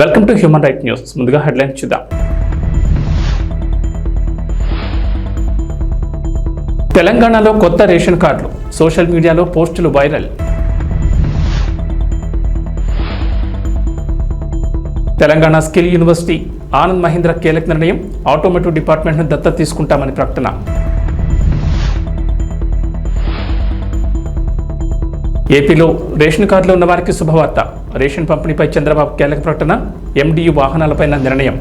Welcome to human right news. ముందుగా headlines చూద్దాం. తెలంగాణలో కొత్త రేషన్ కార్డులు సోషల్ మీడియాలో పోస్టులు viral. Telangana skill university Anand Mahindra కీలక నిర్ణయం ఆటోమేటివ్ డిపార్ట్మెంట్ను దత్తత తీసుకుంటామని ప్రకటన. ఏపీలో రేషన్ కార్డులో ఉన్న వారికి శుభవార్త. రేషన్ పంపిణీపై చంద్రబాబు కీలక ప్రకటన ఎండియు వాహనాలపై నిర్ణయం.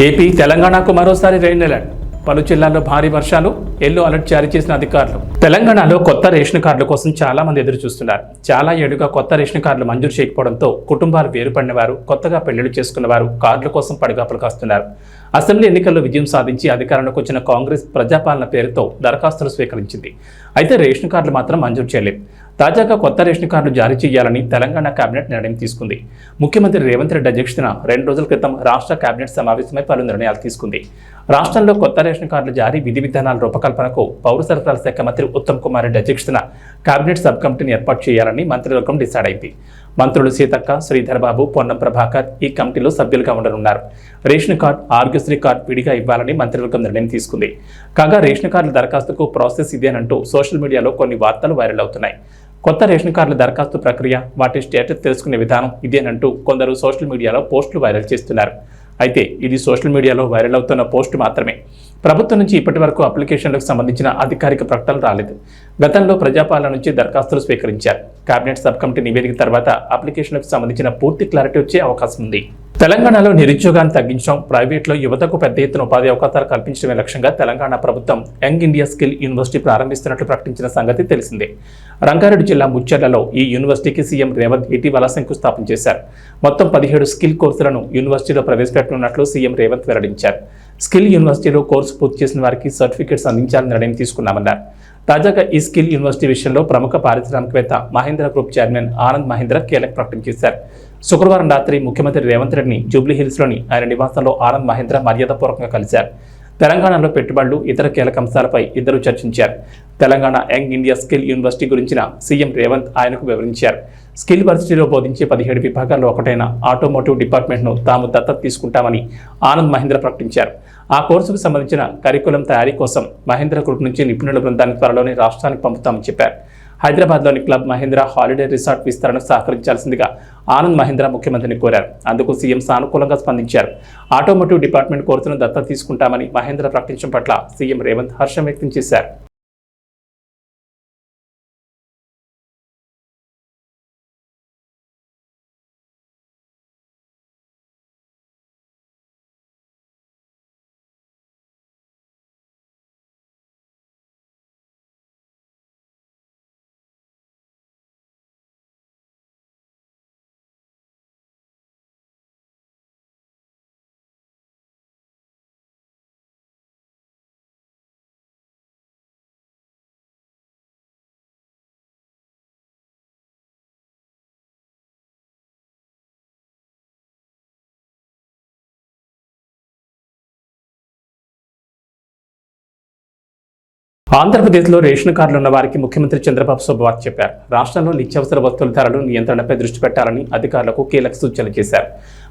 ఏపీ తెలంగాణకు మరోసారి రెయిన్ అలర్ట్. పలు జిల్లాల్లో భారీ వర్షాలు ఎల్లో అలర్ట్ జారీ చేసిన అధికారులు. తెలంగాణలో కొత్త రేషన్ కార్డుల కోసం చాలా మంది ఎదురు చూస్తున్నారు. చాలా ఏడుగా కొత్త రేషన్ కార్డులు మంజూరు చేయకపోవడంతో కుటుంబాలు వేరుపడిన వారు కొత్తగా పెళ్ళిళ్ళు చేసుకున్న వారు కార్డుల కోసం పడిగాపులు కాస్తున్నారు. అసెంబ్లీ ఎన్నికల్లో విజయం సాధించి అధికారంలోకి వచ్చిన కాంగ్రెస్ ప్రజాపాలన పేరుతో దరఖాస్తులు స్వీకరించింది. అయితే రేషన్ కార్డులు మాత్రం మంజూరు చేయలేదు. తాజాగా కొత్త రేషన్ కార్డులు జారీ చేయాలని తెలంగాణ కేబినెట్ నిర్ణయం తీసుకుంది. ముఖ్యమంత్రి రేవంత్ రెడ్డి అధ్యక్షతన రెండు రోజుల క్రితం రాష్ట్ర కేబినెట్ సమావేశమై పలు నిర్ణయాలు తీసుకుంది. రాష్ట్రంలో కొత్త రేషన్ కార్డుల జారీ విధి విధానాల రూపకల్పనకు పౌర సరఫరాల శాఖ మంత్రి ఉత్తమ్ కుమార్ రెడ్డి అధ్యక్షతన కేబినెట్ సబ్ కమిటీని ఏర్పాటు చేయాలని మంత్రివర్గం డిసైడ్ అయింది. మంత్రులు సీతక్క శ్రీధర్బాబు పొన్నం ప్రభాకర్ ఈ కమిటీలో సభ్యులుగా ఉండనున్నారు. రేషన్ కార్డు ఆరోగ్యశ్రీ కార్డు విడిగా ఇవ్వాలని మంత్రివర్గం నిర్ణయం తీసుకుంది. కాగా రేషన్ కార్డుల దరఖాస్తుకు ప్రాసెస్ ఇదేనంటూ సోషల్ మీడియాలో కొన్ని వార్తలు వైరల్ అవుతున్నాయి. కొత్త రేషన్ కార్డుల దరఖాస్తు ప్రక్రియ వాటి స్టేటస్ తెలుసుకునే విధానం ఇదేనంటూ కొందరు సోషల్ మీడియాలో పోస్టులు వైరల్ చేస్తున్నారు. అయితే ఇది సోషల్ మీడియాలో వైరల్ అవుతున్న పోస్టు మాత్రమే. ప్రభుత్వం నుంచి ఇప్పటి వరకు అప్లికేషన్లకు సంబంధించిన అధికారిక ప్రకటన రాలేదు. గతంలో ప్రజాపాలన నుంచి దరఖాస్తులు స్వీకరించారు. కేబినెట్ సబ్ కమిటీ నివేదిక తర్వాత అప్లికేషన్లకు సంబంధించిన పూర్తి క్లారిటీ వచ్చే అవకాశం ఉంది. తెలంగాణలో నిరుద్యోగాన్ని తగ్గించడం ప్రైవేట్లో యువతకు పెద్ద ఎత్తున ఉపాధి అవకాశాలు కల్పించడమే లక్ష్యంగా తెలంగాణ ప్రభుత్వం యంగ్ ఇండియా స్కిల్ యూనివర్సిటీ ప్రారంభిస్తున్నట్లు ప్రకటించిన సంగతి తెలిసిందే. రంగారెడ్డి జిల్లా ముచ్చర్లలో ఈ యూనివర్సిటీకి సీఎం రేవంత్ ఇటీవల శంకుస్థాపన చేశారు. మొత్తం పదిహేడు స్కిల్ కోర్సులను యూనివర్సిటీలో ప్రవేశపెట్టనున్నట్లు సీఎం రేవంత్ వెల్లడించారు. స్కిల్ యూనివర్సిటీలో కోర్సు పూర్తి చేసిన వారికి సర్టిఫికేట్స్ అందించాలని నిర్ణయం తీసుకున్నామన్నారు. తాజాగా ఈ స్కిల్ యూనివర్సిటీ విషయంలో ప్రముఖ పారిశ్రామికవేత్త మహేంద్ర గ్రూప్ చైర్మన్ ఆనంద్ మహేంద్ర కీలక ప్రకటన చేశారు. శుక్రవారం రాత్రి ముఖ్యమంత్రి రేవంత్ రెడ్డిని జూబ్లీహిల్స్లోని ఆయన నివాసంలో ఆనంద్ మహేంద్ర మర్యాదపూర్వకంగా కలిశారు. తెలంగాణలో పెట్టుబడులు ఇతర కీలక అంశాలపై ఇద్దరు చర్చించారు. Telangana young India skill university గురించిన సీఎం రేవంత్ ఆయనకు వివరించారు. స్కిల్ వర్సిటీలో బోధించే పదిహేడు విభాగాల్లో ఒకటైన ఆటోమోటివ్ డిపార్ట్మెంట్ను తాము దత్తత తీసుకుంటామని ఆనంద్ మహేంద్ర ప్రకటించారు. ఆ కోర్సుకు సంబంధించిన కరికులం తయారీ కోసం మహేంద్ర గ్రూప్ నుంచి నిపుణుల బృందాన్ని త్వరలోనే రాష్ట్రానికి పంపుతామని చెప్పారు. హైదరాబాద్లోని క్లబ్ మహేంద్ర హాలిడే రిసార్ట్ విస్తరణకు సహకరించాల్సిందిగా ఆనంద్ మహేంద్ర ముఖ్యమంత్రిని కోరారు. అందుకు సీఎం సానుకూలంగా స్పందించారు. ఆటోమోటివ్ డిపార్ట్మెంట్ కోర్సును దత్తత తీసుకుంటామని మహేంద్ర ప్రకటించడం పట్ల సీఎం రేవంత్ హర్షం వ్యక్తం చేశారు. ఆంధ్రప్రదేశ్లో రేషన్ కార్డులు ఉన్న వారికి ముఖ్యమంత్రి చంద్రబాబు శుభవార్త చెప్పారు. రాష్ట్రంలో నిత్యావసర వస్తువుల ధరలు నియంత్రణపై దృష్టి పెట్టాలని అధికారులకు కీలక సూచనలు చేశారు.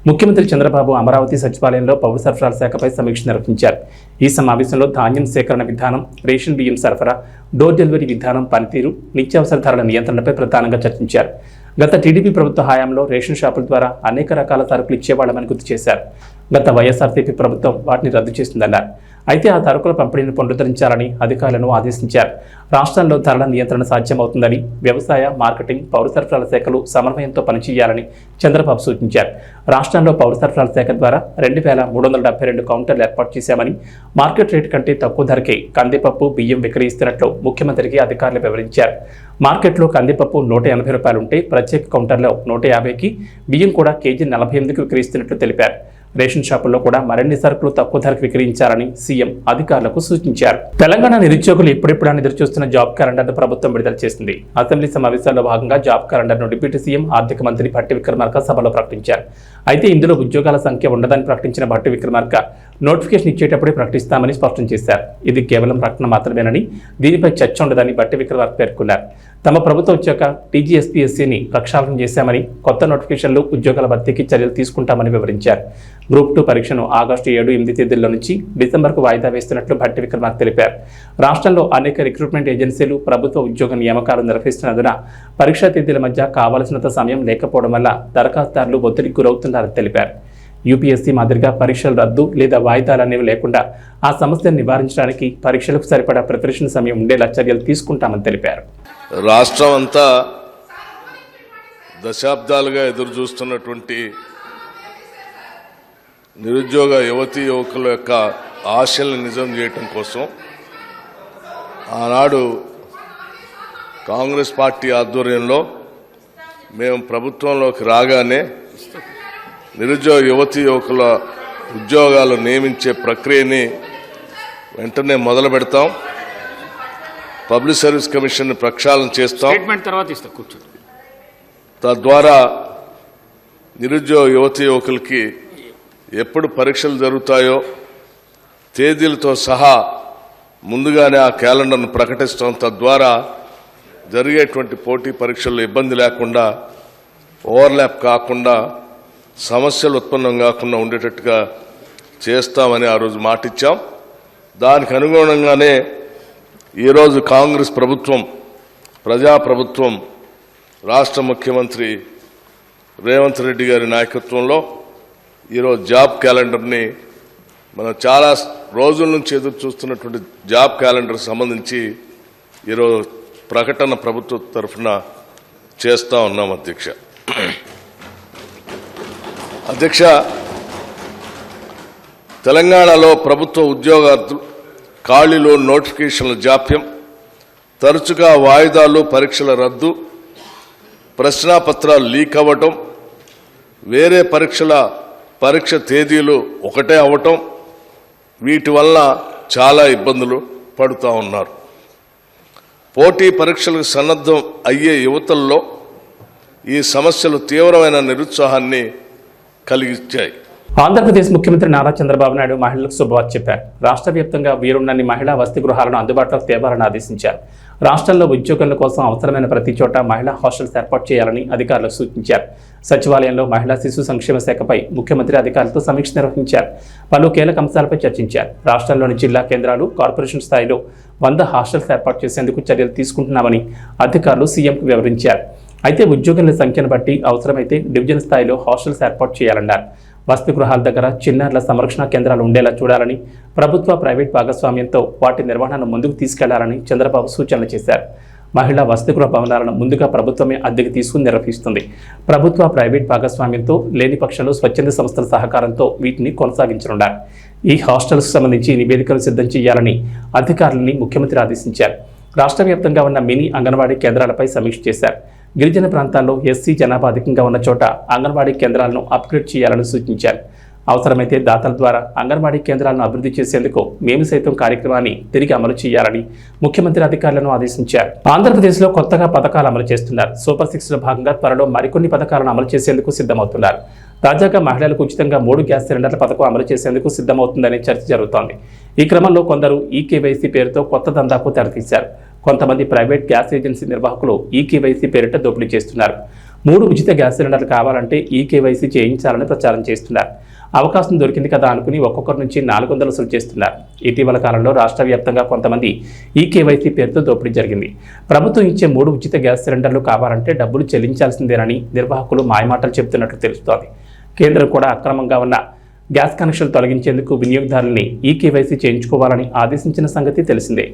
ముఖ్యమంత్రి చంద్రబాబు అమరావతి సచివాలయంలో పౌర సరఫరాల శాఖపై సమీక్ష నిర్వహించారు. ఈ సమావేశంలో ధాన్యం సేకరణ విధానం రేషన్ బియ్యం సరఫరా డోర్ డెలివరీ విధానం పనితీరు నిత్యావసర ధరల నియంత్రణపై ప్రధానంగా చర్చించారు. గత టీడీపీ ప్రభుత్వ హయాంలో రేషన్ షాపుల ద్వారా అనేక రకాల సరుకులు ఇచ్చేవాళ్ళమని గుర్తు చేశారు. గత వైఎస్ఆర్సీపీ ప్రభుత్వం వాటిని రద్దు చేసిందన్నారు. అయితే ఆ సరుకుల పంపిణీని పునరుద్ధరించాలని అధికారులను ఆదేశించారు. రాష్ట్రంలో ధరల నియంత్రణ సాధ్యమవుతుందని వ్యవసాయ మార్కెటింగ్ పౌర సరఫరాల శాఖలు సమన్వయంతో పనిచేయాలని చంద్రబాబు సూచించారు. రాష్ట్రంలో పౌర సరఫరాల శాఖ ద్వారా రెండు వేల మూడు వందల డెబ్బై రెండు కౌంటర్లు ఏర్పాటు చేశామని మార్కెట్ రేటు కంటే తక్కువ ధరకే కందిపప్పు బియ్యం విక్రయిస్తున్నట్లు ముఖ్యమంత్రికి అధికారులు వివరించారు. మార్కెట్లో కందిపప్పు నూట ఎనభై రూపాయలుంటే ప్రత్యేక కౌంటర్లో నూట యాభైకి బియ్యం కూడా కేజీ నలభై ఎనిమిదికి విక్రయిస్తున్నట్లు తెలిపారు. రేషన్ షాపుల్లో కూడా మరిన్ని సరుకులు తక్కువ ధరకు విక్రయించాలని సీఎం అధికారులకు సూచించారు. తెలంగాణ నిరుద్యోగులు ఇప్పుడిప్పుడు ఎదురు చూస్తున్న జాబ్ క్యాలెండర్ను ప్రభుత్వం విడుదల చేసింది. అసెంబ్లీ సమావేశాల్లో భాగంగా జాబ్ క్యాలెండర్ను డిప్యూటీ సీఎం ఆర్థిక మంత్రి భట్టి విక్రమార్క సభలో ప్రకటించారు. అయితే ఇందులో ఉద్యోగాల సంఖ్య ఉండదని ప్రకటించిన భట్టి విక్రమార్క నోటిఫికేషన్ ఇచ్చేటప్పుడే ప్రకటిస్తామని స్పష్టం చేశారు. ఇది కేవలం ప్రకటన మాత్రమేనని దీనిపై చర్చ ఉండదని భట్టి విక్రమార్క పేర్కొన్నారు. తమ ప్రభుత్వం వచ్చాక టీజీఎస్పీఎస్సీని ప్రక్షాళన చేశామని కొత్త నోటిఫికేషన్లు ఉద్యోగాల భర్తీకి చర్యలు తీసుకుంటామని వివరించారు. గ్రూప్ టూ పరీక్షను ఆగస్టు ఏడు ఎనిమిది తేదీల్లో నుంచి డిసెంబర్కు వాయిదా వేస్తున్నట్లు భట్టి విక్రమార్క తెలిపారు. రాష్ట్రంలో అనేక రిక్రూట్మెంట్ ఏజెన్సీలు ప్రభుత్వ ఉద్యోగ నియామకాలు నిర్వహిస్తున్నందున పరీక్షా తేదీల మధ్య కావలసినంత సమయం లేకపోవడం వల్ల దరఖాస్తుదారులు ఒత్తిడికి గురవుతున్నారని తెలిపారు. యూపీఎస్సీ మాదిరిగా పరీక్షలు రద్దు లేదా వాయిదాలు అనేవి లేకుండా ఆ సమస్యను నివారించడానికి పరీక్షలకు సరిపడా ప్రిపరేషన్ సమయం ఉండేలా చర్యలు తీసుకుంటామని తెలిపారు. రాష్ట్రం అంతా దశాబ్దాలుగా ఎదురు చూస్తున్నటువంటి నిరుద్యోగ యువతి యువకుల యొక్క ఆశల్ని నిజం చేయటం కోసం ఆనాడు కాంగ్రెస్ పార్టీ ఆధ్వర్యంలో మేము ప్రభుత్వంలోకి రాగానే నిరుద్యోగ యువతి యువకుల ఉద్యోగాలు నియమించే ప్రక్రియని వెంటనే మొదలు పెడతాం పబ్లిక్ సర్వీస్ కమిషన్ ప్రక్షాళన చేస్తాం. తర్వాత ఇస్తా కూర్చో తద్వారా నిరుద్యోగ యువతి యువకులకి ఎప్పుడు పరీక్షలు జరుగుతాయో తేదీలతో సహా ముందుగానే ఆ క్యాలెండర్ను ప్రకటిస్తాం. తద్వారా జరిగేటువంటి పోటీ పరీక్షల్లో ఇబ్బంది లేకుండా ఓవర్లాప్ కాకుండా సమస్యలు ఉత్పన్నం కాకుండా ఉండేటట్టుగా చేస్తామని ఆ రోజు మాటిచ్చాం. దానికి అనుగుణంగానే ఈరోజు కాంగ్రెస్ ప్రభుత్వం ప్రజాప్రభుత్వం రాష్ట్ర ముఖ్యమంత్రి రేవంత్ రెడ్డి గారి నాయకత్వంలో ఈరోజు జాబ్ క్యాలెండర్ని మనం చాలా రోజుల నుంచి ఎదురు చూస్తున్నటువంటి జాబ్ క్యాలెండర్ సంబంధించి ఈరోజు ప్రకటన ప్రభుత్వ తరఫున చేస్తా ఉన్నాం అధ్యక్ష. అధ్యక్ష తెలంగాణలో ప్రభుత్వ ఉద్యోగార్థులు ఖాళీలో నోటిఫికేషన్ల జాప్యం తరచుగా వాయిదాలు పరీక్షల రద్దు ప్రశ్నాపత్రాలు లీక్ అవ్వటం వేరే పరీక్షల పరీక్ష తేదీలు ఒకటే అవ్వటం వీటి వల్ల చాలా ఇబ్బందులు పడుతూ ఉన్నారు. పోటీ పరీక్షలకు సన్నద్ధం అయ్యే యువతల్లో ఈ సమస్యలు తీవ్రమైన నిరుత్సాహాన్ని కలిగించాయి. ఆంధ్రప్రదేశ్ ముఖ్యమంత్రి నారా చంద్రబాబు నాయుడు మహిళలకు శుభవార్త చెప్పారు. రాష్ట్ర వ్యాప్తంగా వీరున్నన్ని మహిళా వసతి గృహాలను అందుబాటులోకి తేవాలని ఆదేశించారు. రాష్ట్రంలో ఉద్యోగుల కోసం అవసరమైన ప్రతి చోట మహిళా హాస్టల్స్ ఏర్పాటు చేయాలని అధికారులకు సూచించారు. సచివాలయంలో మహిళా శిశు సంక్షేమ శాఖపై ముఖ్యమంత్రి అధికారులతో సమీక్ష నిర్వహించారు. పలు కీలక అంశాలపై చర్చించారు. రాష్ట్రంలోని జిల్లా కేంద్రాలు కార్పొరేషన్ స్థాయిలో వంద హాస్టల్స్ ఏర్పాటు చేసేందుకు చర్యలు తీసుకుంటున్నామని అధికారులు సీఎంకు వివరించారు. అయితే ఉద్యోగుల సంఖ్యను బట్టి అవసరమైతే డివిజన్ స్థాయిలో హాస్టల్స్ ఏర్పాటు చేయాలన్నారు. వసతిగృహాల దగ్గర చిన్నారుల సంరక్షణ కేంద్రాలు ఉండేలా చూడాలని ప్రభుత్వ ప్రైవేట్ భాగస్వామ్యంతో వాటి నిర్వహణను ముందుకు తీసుకెళ్ళాలని చంద్రబాబు సూచనలు చేశారు. మహిళా వసతిగృహ భవనాలను ముందుగా ప్రభుత్వమే అద్దెకు తీసుకుని నిర్వహిస్తుంది. ప్రభుత్వ ప్రైవేట్ భాగస్వామ్యంతో లేని పక్షంలో స్వచ్ఛంద సంస్థల సహకారంతో వీటిని కొనసాగించనున్నారు. ఈ హాస్టల్స్ సంబంధించి నివేదికలు సిద్ధం చేయాలని అధికారులని ముఖ్యమంత్రి ఆదేశించారు. రాష్ట్ర వ్యాప్తంగా ఉన్న మినీ అంగన్వాడీ కేంద్రాలపై సమీక్ష చేశారు. గిరిజన ప్రాంతాల్లో ఎస్సీ జనాభా అధికంగా ఉన్న చోట అంగన్వాడీ కేంద్రాలను అప్గ్రేడ్ చేయాలని సూచించారు. అవసరమైతే దాతల ద్వారా అంగన్వాడీ కేంద్రాలను అభివృద్ధి చేసేందుకు మేము సైతం కార్యక్రమాన్ని తిరిగి అమలు చేయాలని ముఖ్యమంత్రి అధికారులను ఆదేశించారు. ఆంధ్రప్రదేశ్లో కొత్తగా పథకాలు అమలు చేస్తున్నారు. సూపర్ సిక్స్లో భాగంగా త్వరలో మరికొన్ని పథకాలను అమలు చేసేందుకు సిద్ధమవుతున్నారు. తాజాగా మహిళలకు ఉచితంగా మూడు గ్యాస్ సిలిండర్ల పథకం అమలు చేసేందుకు సిద్ధమవుతుందనే చర్చ జరుగుతోంది. ఈ క్రమంలో కొందరు ఈ కేవైసీ పేరుతో కొత్త దందాకు తెరతీశారు. కొంతమంది ప్రైవేట్ గ్యాస్ ఏజెన్సీ నిర్వాహకులు ఈ కేవైసీ పేరిట దోపిడీ చేస్తున్నారు. మూడు ఉచిత గ్యాస్ సిలిండర్లు కావాలంటే ఈ కేవైసీ చేయించాలని ప్రచారం చేస్తున్నారు. అవకాశం దొరికింది కదా అనుకుని ఒక్కొక్కరి నుంచి నాలుగు వందలు వసూలు చేస్తున్నారు. ఇటీవల కాలంలో రాష్ట్ర వ్యాప్తంగా కొంతమంది ఈ కేవైసీ పేరుతో దోపిడీ జరిగింది. ప్రభుత్వం ఇచ్చే మూడు ఉచిత గ్యాస్ సిలిండర్లు కావాలంటే డబ్బులు చెల్లించాల్సిందేనని నిర్వాహకులు మాయమాటలు చెబుతున్నట్లు తెలుస్తోంది. కేంద్రం కూడా అక్రమంగా ఉన్న గ్యాస్ కనెక్షన్లు తొలగించేందుకు వినియోగదారుల్ని ఈ కేవైసీ చేయించుకోవాలని ఆదేశించిన సంగతి తెలిసిందే.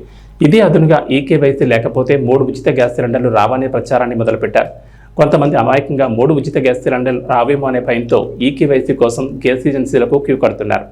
ఇదే అదునుగా ఈకేవైసీ లేకపోతే మూడు ఉచిత గ్యాస్ సిలిండర్లు రావనే ప్రచారాన్ని మొదలుపెట్టారు. కొంతమంది అమాయకంగా మూడు ఉచిత గ్యాస్ సిలిండర్లు రావేమో అనే భయంతో ఈ కేవైసీ కోసం గ్యాస్ ఏజెన్సీలకు క్యూ కడుతున్నారు.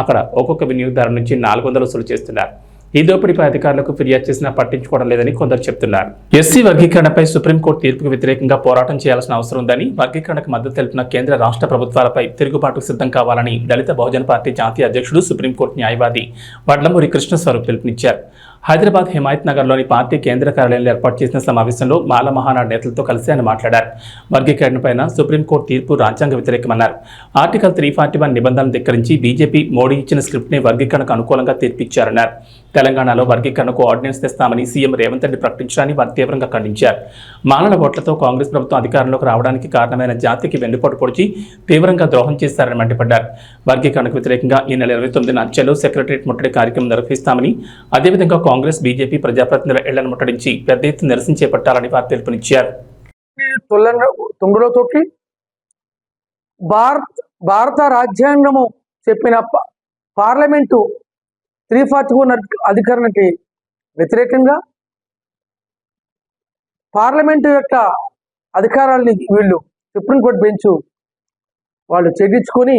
అక్కడ ఒక్కొక్క వినియోగదారు నుంచి నాలుగు వందలు వసూలు చేస్తున్నారు. ఈ దోపిడీపై అధికారులకు ఫిర్యాదు చేసినా పట్టించుకోవడం లేదని కొందరు చెప్తున్నారు. ఎస్సీ వర్గీకరణపై సుప్రీంకోర్టు తీర్పుకు వ్యతిరేకంగా పోరాటం చేయాల్సిన అవసరం ఉందని వర్గీకరణకు మద్దతు తెలిపిన కేంద్ర రాష్ట్ర ప్రభుత్వాలపై తిరుగుబాటుకు సిద్ధం కావాలని దళిత బహుజన పార్టీ జాతీయ అధ్యక్షుడు సుప్రీంకోర్టు న్యాయవాది వడ్లమూరి కృష్ణస్వరూప్ పిలుపునిచ్చారు. హైదరాబాద్ హిమాయత్ నగర్లోని పార్టీ కేంద్ర కార్యాలయంలో ఏర్పాటు చేసిన సమావేశంలో మాల మహానాడు నేతలతో కలిసి ఆయన మాట్లాడారు. వర్గీకరణపైన సుప్రీంకోర్టు తీర్పు రాజ్యాంగ వ్యతిరేకమన్నారు. ఆర్టికల్ త్రీ ఫార్టీ వన్ నిబంధనలు ధిక్కరించి బీజేపీ మోడీ ఇచ్చిన స్క్రిప్ట్ని వర్గీకరణకు అనుకూలంగా తీర్పిచ్చారన్నారు. తెలంగాణలో వర్గీకరణకు ఆర్డినెన్స్ తెస్తామని సీఎం రేవంత్ రెడ్డి ప్రకటించడాన్ని వారు తీవ్రంగా ఖండించారు. మాలల ఓట్లతో కాంగ్రెస్ ప్రభుత్వం అధికారంలోకి రావడానికి కారణమైన జాతికి వెన్నుపోటు పొడిచి తీవ్రంగా ద్రోహం చేశారని మండిపడ్డారు. వర్గీకరణకు వ్యతిరేకంగా ఈ నెల ఇరవై తొమ్మిదిన చెలో సెక్రటరియట్ ముట్టడి కార్యక్రమం నిర్వహిస్తామని అదేవిధంగా కాంగ్రెస్ బీజేపీ ప్రజాప్రతినిధుల ఇళ్ళను ముట్టడించి పెద్ద ఎత్తున నిరసన చేపట్టాలని వారు పిలుపునిచ్చారు. తొలగ తోటి భారత్ భారత రాజ్యాంగము చెప్పిన పార్లమెంటు త్రీ ఫార్టీ ఫోర్ అధికరణకి వ్యతిరేకంగా పార్లమెంటు యొక్క అధికారాల్ని వీళ్ళు సుప్రీంకోర్టు బెంచ్ వాళ్ళు చెల్లించుకొని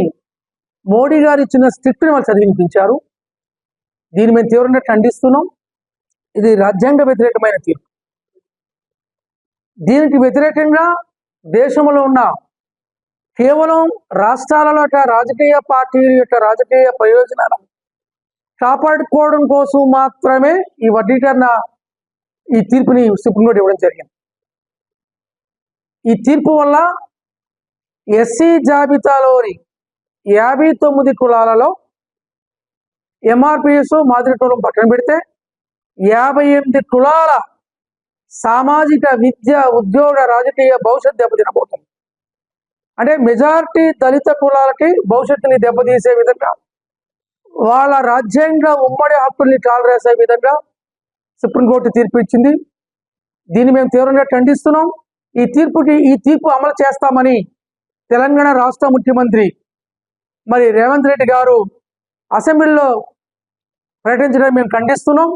మోడీ గారు ఇచ్చిన స్క్రిప్ట్ని వాళ్ళు చదివినిపించారు. దీన్ని మేము తీవ్రంగా ఖండిస్తున్నాం. ఇది రాజ్యాంగ వ్యతిరేకమైన తీర్పు. దీనికి వ్యతిరేకంగా దేశంలో ఉన్న కేవలం రాష్ట్రాలలో రాజకీయ పార్టీల యొక్క రాజకీయ ప్రయోజనాలను కాపాడుకోవడం కోసం మాత్రమే ఈ వర్గీకరణ ఈ తీర్పుని సుప్రీంకోర్టు ఇవ్వడం జరిగింది. ఈ తీర్పు వల్ల ఎస్సీ జాబితాలోని యాభై తొమ్మిది కులాలలో ఎంఆర్పిఎస్ మాదిరి టోలం పక్కన పెడితే యాభై ఎనిమిది కులాల సామాజిక విద్య ఉద్యోగ రాజకీయ భవిష్యత్ దెబ్బతినబోతుంది. అంటే మెజారిటీ దళిత కులాలకి భవిష్యత్తుని దెబ్బతీసే విధంగా వాళ్ళ రాజ్యాంగ ఉమ్మడి హక్కుల్ని కాలరేసే విధంగా సుప్రీంకోర్టు తీర్పు ఇచ్చింది. దీన్ని మేము తీవ్రంగా ఖండిస్తున్నాం. ఈ తీర్పుకి ఈ తీర్పు అమలు చేస్తామని తెలంగాణ రాష్ట్ర ముఖ్యమంత్రి మరి రేవంత్ రెడ్డి గారు అసెంబ్లీలో ప్రకటించడం మేము ఖండిస్తున్నాం.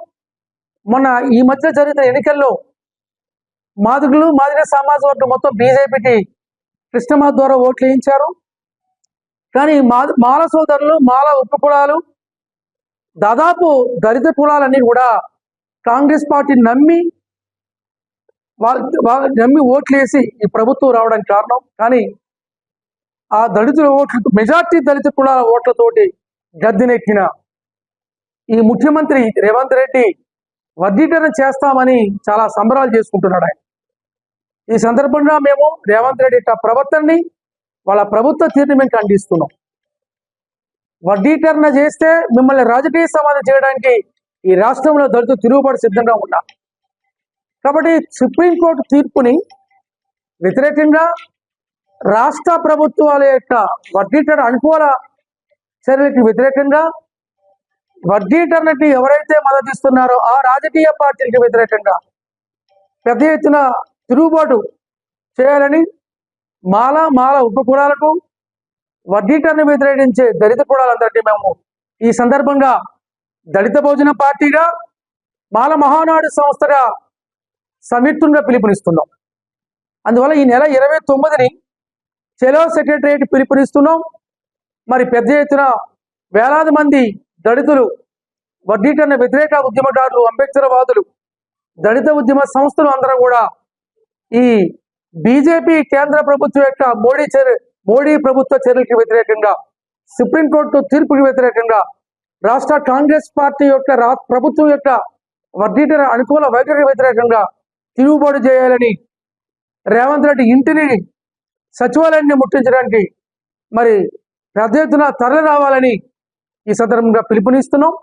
మొన్న ఈ మధ్య జరిగిన ఎన్నికల్లో మాదిగులు మాదిగ సమాజ వర్గం మొత్తం బీజేపీకి కృష్ణమాధ్ ద్వారా ఓట్లు వేయించారు. కానీ మా మాల సోదరులు మాల ఉప కులాలు దాదాపు దళిత కులాలన్నీ కూడా కాంగ్రెస్ పార్టీ నమ్మి వాళ్ళ నమ్మి ఓట్లు వేసి ఈ ప్రభుత్వం రావడానికి కారణం. కానీ ఆ దళితుల ఓట్లు మెజార్టీ దళిత కులాల ఓట్లతోటి గద్దెనెక్కిన ఈ ముఖ్యమంత్రి రేవంత్ రెడ్డి వర్గీకరణ చేస్తామని చాలా సంబరాలు చేసుకుంటున్నాడు ఆయన. ఈ సందర్భంగా మేము రేవంత్ రెడ్డి యొక్క ప్రవర్తనని వాళ్ళ ప్రభుత్వ తీరుని మేము ఖండిస్తున్నాం. వర్గీకరణ చేస్తే మిమ్మల్ని రాజకీయ సమాధి చేయడానికి ఈ రాష్ట్రంలో దళితులు తిరుగుబాటు సిద్ధంగా ఉన్నారు. కాబట్టి సుప్రీంకోర్టు తీర్పుని వ్యతిరేకంగా రాష్ట్ర ప్రభుత్వాల యొక్క వర్గీకరణ అనుకూల చర్యలకు వ్యతిరేకంగా వర్గీకరణకి ఎవరైతే మద్దతిస్తున్నారో ఆ రాజకీయ పార్టీలకు వ్యతిరేకంగా పెద్ద ఎత్తున తిరుగుబాటు చేయాలని మాల మాల ఉప కులాలకు వర్గీకరణ వ్యతిరేకించే దళిత కులాలందరికీ మేము ఈ సందర్భంగా దళిత భోజన పార్టీగా మాల మహానాడు సంస్థగా సంయుక్తంగా పిలుపునిస్తున్నాం. అందువల్ల ఈ నెల ఇరవై తొమ్మిదిని చెలో సెక్రటరియట్ పిలుపునిస్తున్నాం. మరి పెద్ద ఎత్తున వేలాది మంది దళితులు వర్గీకరణ వ్యతిరేక ఉద్యమదారులు అంబేద్కర్వాదులు దళిత ఉద్యమ సంస్థలు అందరూ కూడా ఈ బీజేపీ కేంద్ర ప్రభుత్వం యొక్క మోడీ చర్య మోడీ ప్రభుత్వ చర్యలకు వ్యతిరేకంగా సుప్రీంకోర్టు తీర్పుకి వ్యతిరేకంగా రాష్ట్ర కాంగ్రెస్ పార్టీ యొక్క రా ప్రభుత్వం యొక్క వర్గీకరణ అనుకూల వైఖరికి వ్యతిరేకంగా తిరుగుబాటు చేయాలని రేవంత్ రెడ్డి ఇంటిని సచివాలయాన్ని ముట్టించడానికి మరి పెద్ద ఎత్తున తరలి రావాలని ఈ సందర్భంగా పిలుపునిస్తున్నాం.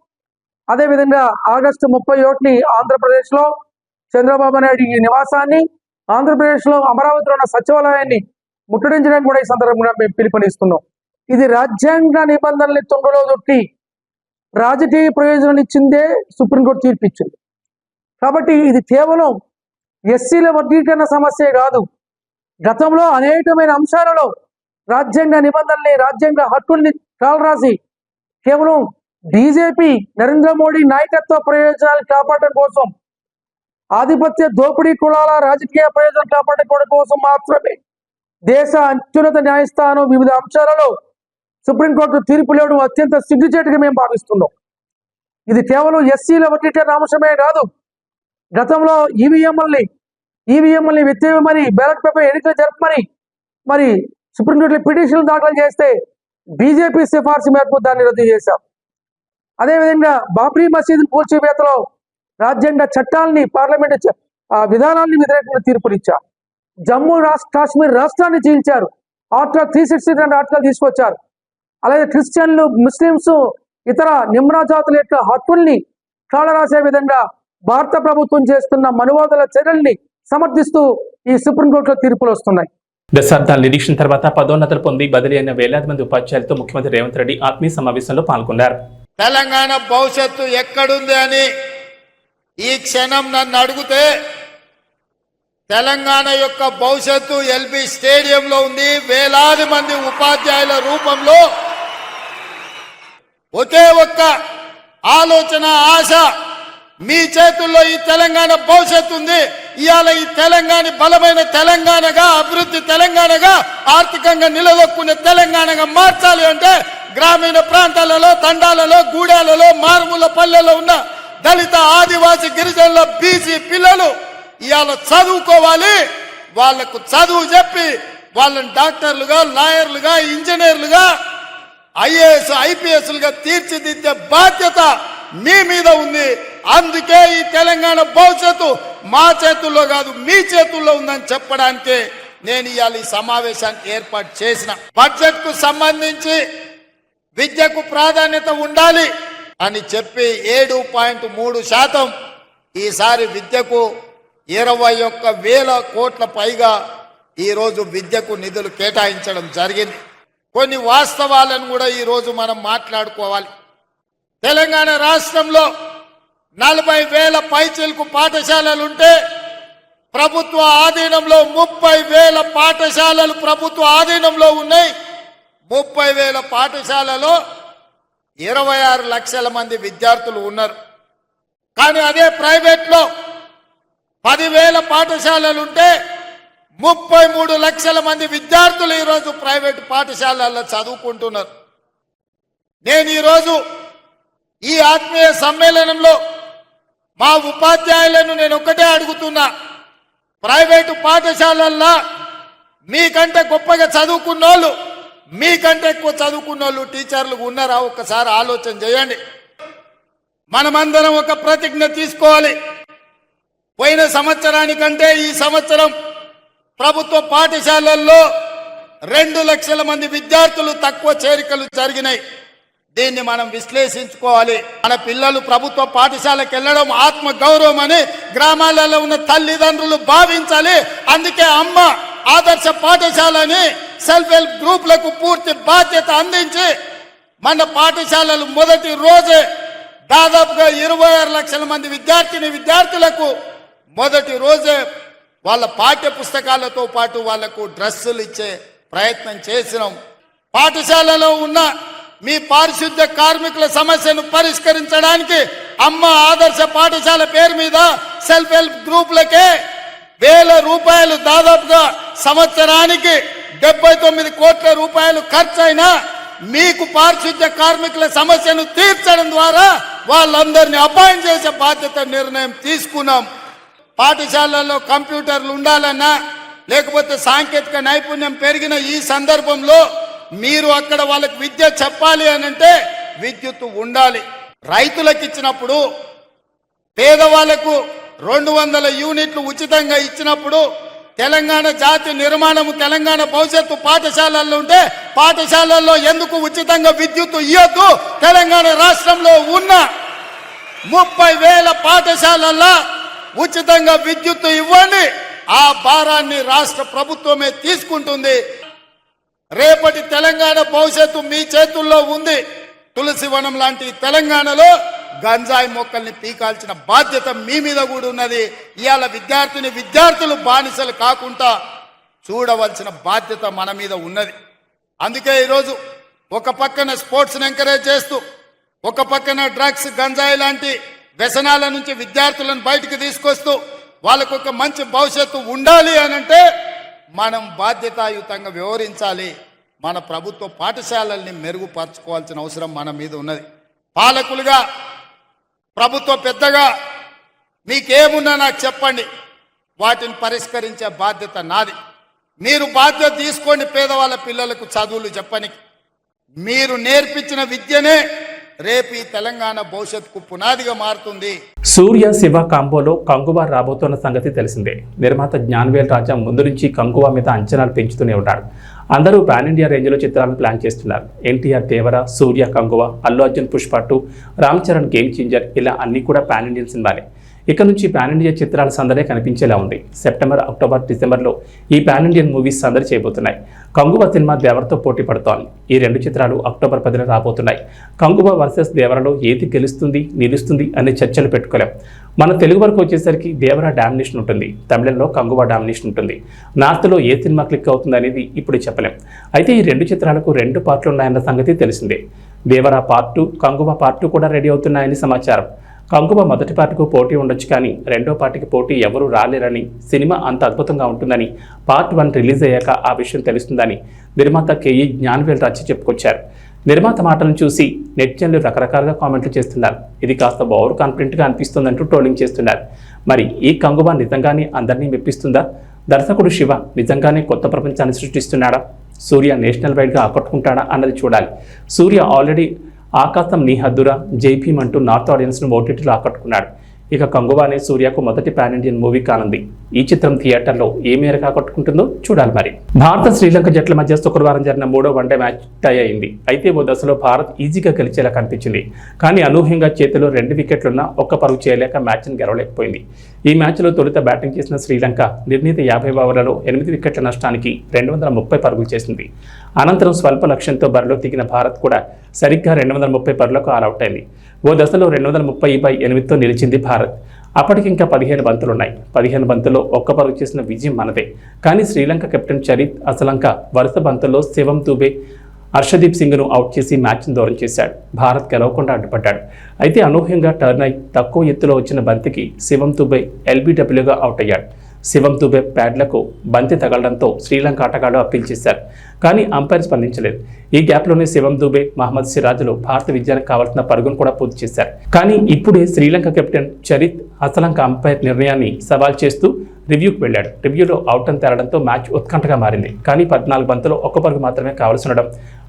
అదేవిధంగా ఆగస్టు ముప్పై ఒకటిని ఆంధ్రప్రదేశ్లో చంద్రబాబు నాయుడు ఈ నివాసాన్ని ఆంధ్రప్రదేశ్లో అమరావతిలో ఉన్న సచివాలయాన్ని ముట్టడించడానికి కూడా ఈ సందర్భంగా మేము పిలుపునిస్తున్నాం. ఇది రాజ్యాంగ నిబంధనల్ని తొంగలో దొట్టి రాజకీయ ప్రయోజనాలు ఇచ్చిందే సుప్రీంకోర్టు తీర్పు ఇచ్చింది కాబట్టి ఇది కేవలం ఎస్సీల వర్గీకరణ సమస్య కాదు. గతంలో అనేకమైన అంశాలలో రాజ్యాంగ నిబంధనల్ని రాజ్యాంగ హక్కుల్ని కాలరాసి కేవలం బీజేపీ నరేంద్ర మోడీ నాయకత్వ ప్రయోజనాలు కాపాడటం కోసం ఆధిపత్య దోపిడీ కులాల రాజకీయ ప్రయోజనాలు కాపాడుకోవడం కోసం మాత్రమే దేశ అత్యున్నత న్యాయస్థానం వివిధ అంశాలలో సుప్రీంకోర్టు తీర్పు లేవడం అత్యంత సిగ్గుచేటుగా మేము భావిస్తున్నాం. ఇది కేవలం ఎస్సీల వర్గీకరణ అంశమే కాదు గతంలో ఈవీఎంఎల్ని ఈవీఎంఎల్ని వ్యతిరేకమని బ్యాలెట్ పేపర్ ఎన్నికలు జరపమని మరి సుప్రీంకోర్టులో పిటిషన్లు దాఖలు చేస్తే బీజేపీ సిఫార్సు మేరకు దాన్ని రద్దు చేశాం. అదేవిధంగా బాబ్రీ మసీద్ కూల్చివేతలో రాజ్యాంగ చట్టాలని పార్లమెంట్ విధానాన్ని వ్యతిరేకంగా తీర్పునిచ్చారు. జమ్మూ రాష్ట్ర కాశ్మీర్ రాష్ట్రాన్ని చీల్చారు. ఆర్టికల్ త్రీ సిక్స్టీ రెండు ఆర్టికల్ తీసుకొచ్చారు. అలాగే క్రిస్టియన్లు ముస్లింస్ ఇతర నిమ్రజాతుల యొక్క హక్కుల్ని కాళరాసే విధంగా భారత ప్రభుత్వం చేస్తున్న మనువాదుల చర్యల్ని సమర్థిస్తూ ఈ సుప్రీంకోర్టులో తీర్పులు వస్తున్నాయి. దశాబ్దాల నిరీక్షణ తర్వాత పదోన్నతులు పొంది బదిలీ అయిన వేలాది మంది ఉపాధ్యాయులతో ముఖ్యమంత్రి రేవంత్ రెడ్డి ఆత్మీయ సమావేశంలో పాల్గొన్నారు. తెలంగాణ భవిష్యత్తు ఎక్కడుంది అని ఈ క్షణం నన్ను అడిగితే తెలంగాణ యొక్క భవిష్యత్తు ఎల్బి స్టేడియంలో ఉంది. వేలాది మంది ఉపాధ్యాయుల రూపంలో ఒకే ఒక్క ఆలోచన ఆశ మీ చేతుల్లో ఈ తెలంగాణ భవిష్యత్తు ఉంది. ఇవాళ ఈ తెలంగాణ బలమైన తెలంగాణగా అభివృద్ధి తెలంగాణగా ఆర్థికంగా నిలదొక్కునే తెలంగాణగా మార్చాలి అంటే గ్రామీణ ప్రాంతాలలో తండాలలో గూడాలలో మారుమూల పల్లెల్లో ఉన్న దళిత ఆదివాసీ గిరిజనుల బీసీ పిల్లలు ఇవాళ చదువుకోవాలి. వాళ్ళకు చదువు చెప్పి వాళ్ళని డాక్టర్లుగా లాయర్లుగా ఇంజనీర్లుగా ఐఏఎస్ ఐపీఎస్లుగా తీర్చిదిద్దే బాధ్యత మీ మీద ఉంది. అందుకే ఈ తెలంగాణ భవిష్యత్తు మా చేతుల్లో కాదు మీ చేతుల్లో ఉందని చెప్పడానికి నేను ఇవాళ ఈ సమావేశాన్ని ఏర్పాటు చేసిన. బడ్జెట్కు సంబంధించి విద్యకు ప్రాధాన్యత ఉండాలి అని చెప్పి ఏడు పాయింట్ మూడు శాతం ఈసారి విద్యకు ఇరవై ఒక్క వేల కోట్ల పైగా ఈరోజు విద్యకు నిధులు కేటాయించడం జరిగింది. కొన్ని వాస్తవాలను కూడా ఈరోజు మనం మాట్లాడుకోవాలి. తెలంగాణ రాష్ట్రంలో నలభై వేల పైచిలకు పాఠశాలలుంటే ప్రభుత్వ ఆధీనంలో ముప్పై వేల పాఠశాలలు ప్రభుత్వ ఆధీనంలో ఉన్నాయి. ముప్పై వేల పాఠశాలలో ఇరవై ఆరు లక్షల మంది విద్యార్థులు ఉన్నారు. కానీ అదే ప్రైవేట్లో పదివేల పాఠశాలలు ఉంటే ముప్పై మూడు లక్షల మంది విద్యార్థులు ఈరోజు ప్రైవేట్ పాఠశాలల్లో చదువుకుంటున్నారు. నేను ఈరోజు ఈ ఆత్మీయ సమ్మేళనంలో మా ఉపాధ్యాయులను నేను ఒకటే అడుగుతున్నా. ప్రైవేటు పాఠశాలల్లో మీకంటే గొప్పగా చదువుకున్న వాళ్ళు మీకంటే ఎక్కువ చదువుకున్న వాళ్ళు టీచర్లు ఉన్నారా? ఒక్కసారి ఆలోచన చేయండి. మనమందరం ఒక ప్రతిజ్ఞ తీసుకోవాలి. పోయిన సంవత్సరానికంటే ఈ సంవత్సరం ప్రభుత్వ పాఠశాలల్లో రెండు లక్షల మంది విద్యార్థులు తక్కువ చేరికలు జరిగినాయి. దీన్ని మనం విశ్లేషించుకోవాలి. మన పిల్లలు ప్రభుత్వ పాఠశాలకు వెళ్ళడం ఆత్మ గౌరవం అని గ్రామాలలో ఉన్న తల్లిదండ్రులు భావించాలి. అందుకే అమ్మ ఆదర్శ పాఠశాలని సెల్ఫ్ హెల్ప్ గ్రూప్లకు పూర్తి బాధ్యత అందించి మన పాఠశాలలు మొదటి రోజే దాదాపుగా ఇరవై ఆరు లక్షల మంది విద్యార్థిని విద్యార్థులకు మొదటి రోజే వాళ్ళ పాఠ్య పుస్తకాలతో పాటు వాళ్ళకు డ్రెస్సులు ఇచ్చే ప్రయత్నం చేసినాం. పాఠశాలలో ఉన్న మీ పారిశుద్ధ్య కార్మికుల సమస్యను పరిష్కరించడానికి అమ్మ ఆదర్శ పాఠశాల పేరు మీద సెల్ఫ్ హెల్ప్ గ్రూపులకే వేల రూపాయలు దాదాపుగా సంవత్సరానికి డెబ్బై తొమ్మిది కోట్ల రూపాయలు ఖర్చయినా మీకు పారిశుద్ధ్య కార్మికుల సమస్యను తీర్చడం ద్వారా వాళ్ళందరినీ అపాయింట్ చేసే బాధ్యత నిర్ణయం తీసుకున్నాం. పాఠశాలల్లో కంప్యూటర్లు ఉండాలన్నా లేకపోతే సాంకేతిక నైపుణ్యం పెరిగిన ఈ సందర్భంలో మీరు అక్కడ వాళ్ళకి విద్య చెప్పాలి అని అంటే విద్యుత్ ఉండాలి. రైతులకు ఇచ్చినప్పుడు పేదవాళ్ళకు రెండు వందల యూనిట్లు ఉచితంగా ఇచ్చినప్పుడు తెలంగాణ జాతి నిర్మాణము తెలంగాణ భవిష్యత్తు పాఠశాలల్లో ఉంటే పాఠశాలల్లో ఎందుకు ఉచితంగా విద్యుత్ ఇవ్వద్దు తెలంగాణ రాష్ట్రంలో ఉన్న ముప్పై వేల పాఠశాలల్లో ఉచితంగా విద్యుత్ ఇవ్వండి. ఆ భారాన్ని రాష్ట్ర ప్రభుత్వమే తీసుకుంటుంది. రేపటి తెలంగాణ భవిష్యత్తు మీ చేతుల్లో ఉంది. తులసివనం లాంటి తెలంగాణలో గంజాయి మొక్కల్ని పీకాల్సిన బాధ్యత మీ మీద కూడా ఉన్నది. ఇవాళ విద్యార్థిని విద్యార్థులు బానిసలు కాకుండా చూడవలసిన బాధ్యత మన మీద ఉన్నది. అందుకే ఈరోజు ఒక పక్కన స్పోర్ట్స్ని ఎంకరేజ్ చేస్తూ ఒక పక్కన డ్రగ్స్ గంజాయి లాంటి వ్యసనాల నుంచి విద్యార్థులను బయటికి తీసుకొస్తూ వాళ్ళకు ఒక మంచి భవిష్యత్తు ఉండాలి అని అంటే మనం బాధ్యతాయుతంగా వ్యవహరించాలి. మన ప్రభుత్వ పాఠశాలల్ని మెరుగుపరచుకోవాల్సిన అవసరం మన మీద ఉన్నది. పాలకులుగా ప్రభుత్వ పెద్దగా మీకేమున్నా నాకు చెప్పండి. వాటిని పరిష్కరించే బాధ్యత నాది. మీరు బాధ్యత తీసుకోండి పేదవాళ్ళ పిల్లలకు చదువులు చెప్పని మీరు నేర్పించిన విద్యనే రేపు ఈ తెలంగాణ భవిష్యత్తుకు పునాదిగా మారుతుంది. సూర్య శివ కాంబోలో కంగువ రాబోతున్న సంగతి తెలిసిందే. నిర్మాత జ్ఞానవేల్ రాజా ముందు నుంచి కంగువ మీద అంచనాలు పెంచుతూనే ఉంటాడు. అందరూ పాన్ ఇండియా రేంజ్లో చిత్రాలను ప్లాన్ చేస్తున్నారు. NTR Devara Suriya Kanguva Allu Arjun Pushpa two Ram Charan game changer ఇలా అన్ని కూడా పాన్ ఇండియన్ సినిమాలే. ఇక నుంచి పాన్ ఇండియా చిత్రాల సందడే కనిపించేలా ఉంది. సెప్టెంబర్ అక్టోబర్ డిసెంబర్లో ఈ పాన్ ఇండియన్ మూవీస్ సందడి చేయబోతున్నాయి. కంగువ సినిమా దేవరతో పోటీ పడుతోంది. ఈ రెండు చిత్రాలు అక్టోబర్ పదిన రాబోతున్నాయి. కంగువ వర్సెస్ దేవరలో ఏది గెలుస్తుంది నిలుస్తుంది అనే చర్చలు పెట్టుకోలేం. మన తెలుగు వరకు వచ్చేసరికి దేవర డామినేషన్ ఉంటుంది. తమిళంలో కంగువ డామినేషన్ ఉంటుంది. నార్త్లో ఏ సినిమా క్లిక్ అవుతుంది అనేది ఇప్పుడు చెప్పలేం. అయితే ఈ రెండు చిత్రాలకు రెండు పార్ట్లు ఉన్నాయన్న సంగతి తెలిసిందే. Devara part two Kanguva part two కూడా రెడీ అవుతున్నాయని సమాచారం. కంకుమ మొదటి పార్టీకు పోటీ ఉండొచ్చు కానీ రెండో పార్టీకి పోటీ ఎవరూ రాలేరని సినిమా అంత అద్భుతంగా ఉంటుందని పార్ట్ వన్ రిలీజ్ అయ్యాక ఆ విషయం తెలుస్తుందని నిర్మాత కేఈ జ్ఞానవేల్ రాచి చెప్పుకొచ్చారు. నిర్మాత మాటలను చూసి నెటిజన్లు రకరకాలుగా కామెంట్లు చేస్తున్నారు. ఇది కాస్త ఓవర్ కాన్ఫిడెంట్గా అనిపిస్తుందంటూ ట్రోలింగ్ చేస్తున్నారు. మరి ఈ కంగువ నిజంగానే అందరినీ మెప్పిస్తుందా? దర్శకుడు శివ నిజంగానే కొత్త ప్రపంచాన్ని సృష్టిస్తున్నాడా? సూర్య నేషనల్ వైడ్గా ఆకట్టుకుంటాడా అన్నది చూడాలి. సూర్య ఆల్రెడీ ఆకాశం నీ హద్దురా జై అంటూ నార్త్ ఆడియన్స్ను ఓటీటీలో ఆకట్టుకున్నాడు. ఇక కంగువానే సూర్యకు మొదటి పాన్ ఇండియన్ మూవీ కానుంది. ఈ చిత్రం థియేటర్లో ఏ మేరకు ఆకట్టుకుంటుందో చూడాలి మరి. భారత శ్రీలంక జట్ల మధ్య శుక్రవారం జరిగిన మూడో వన్డే మ్యాచ్ టై అయింది. అయితే ఓ దశలో భారత్ ఈజీగా గెలిచేలా కనిపించింది. కానీ అనూహ్యంగా చేతిలో రెండు వికెట్లున్న ఒక్క పరుగు చేయలేక మ్యాచ్ను గెలవలేకపోయింది. ఈ మ్యాచ్లో తొలుత బ్యాటింగ్ చేసిన శ్రీలంక నిర్ణీత యాభై ఓవర్లలో ఎనిమిది వికెట్ల నష్టానికి రెండు వందల ముప్పై పరుగులు చేసింది. అనంతరం స్వల్ప లక్ష్యంతో బరిలో దిగిన భారత్ కూడా సరిగ్గా రెండు వందల ముప్పై పరులకు ఆల్అవుట్ అయింది. ఓ దశలో రెండు వందల ముప్పై బై ఎనిమిదితో నిలిచింది భారత్. అప్పటికి ఇంకా పదిహేను బంతులున్నాయి. పదిహేను బంతుల్లో ఒక్క పరుగు చేసిన విజయం మనదే. కానీ శ్రీలంక కెప్టెన్ చరిత్ అసలంక వరుస బంతుల్లో శివం దూబే హర్షదీప్ సింగ్ను అవుట్ చేసి మ్యాచ్ను దూరం చేశాడు. భారత్ గెలవకుండా అడ్డుపడ్డాడు. అయితే అనూహ్యంగా టర్న్ అయి తక్కువ ఎత్తులో వచ్చిన బంతికి శివం దుబే ఎల్బీడబ్ల్యూగా అవుట్ అయ్యాడు. శివం దుబే ప్యాడ్లకు బంతి తగలడంతో శ్రీలంక ఆటగాళ్ళు అప్పీల్ చేశారు. కానీ అంపైర్ స్పందించలేదు. ఈ గ్యాప్లోనే శివం దుబే మహమ్మద్ సిరాజులు భారత విజయానికి కావాల్సిన పరుగును కూడా పూర్తి చేశారు. కానీ ఇప్పుడే శ్రీలంక కెప్టెన్ చరిత్ అసలంక అంపైర్ నిర్ణయాన్ని సవాల్ చేస్తూ రివ్యూకి వెళ్ళాడు. రివ్యూలో అవుట్ అని తేలడంతో మ్యాచ్ ఉత్కంఠగా మారింది. కానీ పద్నాలుగు బంతులు ఒక్క పరుగు మాత్రమే కావాల్సి ఉండడం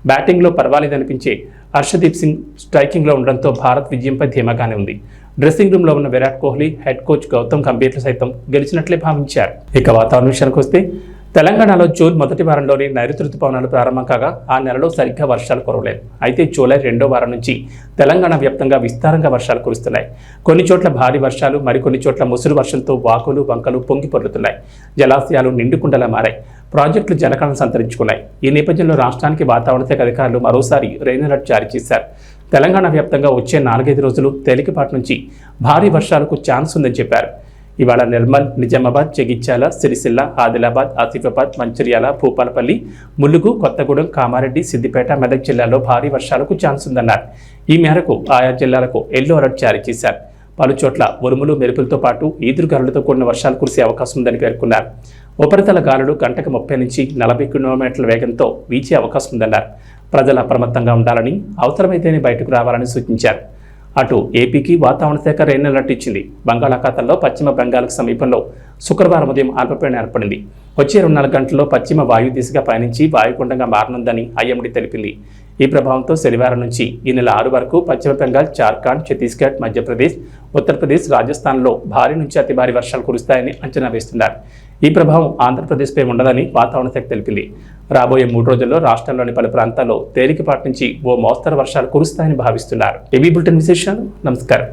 బ్యాటింగ్లో పర్వాలేదనిపించే హర్షదీప్ సింగ్ స్ట్రైకింగ్లో ఉండడంతో భారత్ విజయంపై ధీమాగానే ఉంది. డ్రెస్సింగ్ రూమ్లో ఉన్న విరాట్ కోహ్లీ హెడ్ కోచ్ గౌతమ్ గంభీర్లు సైతం గెలిచినట్లే భావించారు. ఇక వాతావరణ విషయానికి వస్తే తెలంగాణలో జూన్ మొదటి వారంలోనే నైరుతి ఋతుపవనాలు ప్రారంభం కాగా ఆ నెలలో సరిగ్గా వర్షాలు కురవలేదు. అయితే జూలై రెండో వారం నుంచి తెలంగాణ వ్యాప్తంగా విస్తారంగా వర్షాలు కురుస్తున్నాయి. కొన్ని చోట్ల భారీ వర్షాలు మరికొన్ని చోట్ల ముసురు వర్షంతో వాకులు వంకలు పొంగి పొర్లుతున్నాయి. జలాశయాలు నిండుకుండలా మారాయి. ప్రాజెక్టులు జలకళను సంతరించుకున్నాయి. ఈ నేపథ్యంలో రాష్ట్రానికి వాతావరణ శాఖ అధికారులు మరోసారి రెయిన్ అలర్ట్ జారీ చేశారు. తెలంగాణ వ్యాప్తంగా వచ్చే నాలుగైదు రోజులు తేలికపాటి నుంచి భారీ వర్షాలకు ఛాన్స్ ఉందని చెప్పారు. ఇవాళ నిర్మల్ నిజామాబాద్ జగిత్యాల సిరిసిల్ల ఆదిలాబాద్ ఆసిఫాబాద్ మంచిర్యాల భూపాలపల్లి ములుగు కొత్తగూడెం కామారెడ్డి సిద్దిపేట మెదక్ జిల్లాల్లో భారీ వర్షాలకు ఛాన్స్ ఉందన్నారు. ఈ మేరకు ఆయా జిల్లాలకు ఎల్లో అలర్ట్ జారీ చేశారు. పలు చోట్ల ఉరుములు మెరుపులతో పాటు ఈదురుగాలులతో కూడిన వర్షాలు కురిసే అవకాశం ఉందని పేర్కొన్నారు. ఉపరితల గాలులు గంటకు ముప్పై నుంచి నలభై కిలోమీటర్ల వేగంతో వీచే అవకాశం ఉందన్నారు. ప్రజలు అప్రమత్తంగా ఉండాలని అవసరమైతేనే బయటకు రావాలని సూచించారు. అటు ఏపీకి వాతావరణ శాఖ రెయిన్ అలర్ట్ ఇచ్చింది. బంగాళాఖాతంలో పశ్చిమ బెంగాల్కు సమీపంలో శుక్రవారం ఉదయం అల్పపీడనం ఏర్పడింది. వచ్చే రెండు నాలుగు గంటల్లో పశ్చిమ వాయు దిశగా పయనించి వాయుగుండంగా మారనుందని ఐఎండీ తెలిపింది. ఈ ప్రభావంతో శనివారం నుంచి ఈ నెల ఆరు వరకు పశ్చిమ బెంగాల్ జార్ఖండ్ ఛత్తీస్గఢ్ మధ్యప్రదేశ్ ఉత్తరప్రదేశ్ రాజస్థాన్లో భారీ నుంచి అతి భారీ వర్షాలు కురుస్తాయని అంచనా వేస్తున్నారు. ఈ ప్రభావం ఆంధ్రప్రదేశ్పై ఉండదని వాతావరణ శాఖ తెలిపింది. రాబోయే మూడు రోజుల్లో రాష్ట్రంలోని పలు ప్రాంతాల్లో తేలికపాటి నుంచి ఓ మోస్తరు వర్షాలు కురుస్తాయని భావిస్తున్నారు. ఏవీ బులెటిన్ విశేషాలు. నమస్కారం.